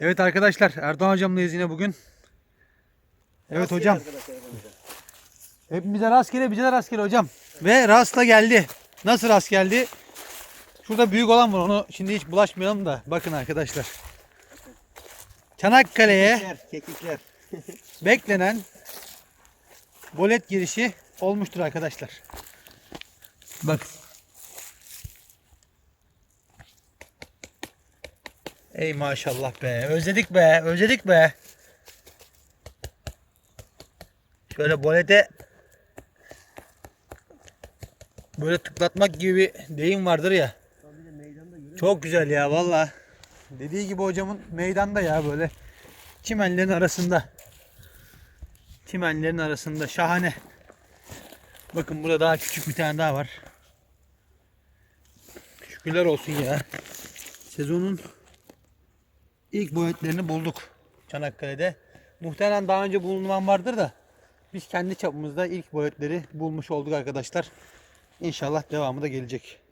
Evet arkadaşlar Erdoğan hocamlayız yine bugün. Evet hocam. Hepimize rastgele bize de rastgele hocam. Ve rastla geldi. Nasıl rast geldi? Şurada büyük olan var onu şimdi hiç bulaşmayalım da. Bakın arkadaşlar. Çanakkale'ye Kekikler, kekikler. beklenen bolet girişi olmuştur arkadaşlar. Bak. Ey maşallah be. Özledik be. Özledik be. Şöyle bolete böyle tıklatmak gibi bir deyim vardır ya. Çok güzel ya valla. Dediği gibi hocamın meydanda ya böyle çimenlerin arasında. Çimenlerin arasında şahane. Bakın burada daha küçük bir tane daha var. Şükürler olsun ya. Sezonun ilk boyutlarını bulduk Çanakkale'de. Muhtemelen daha önce bulunan vardır da biz kendi çapımızda ilk boyutları bulmuş olduk arkadaşlar. İnşallah devamı da gelecek.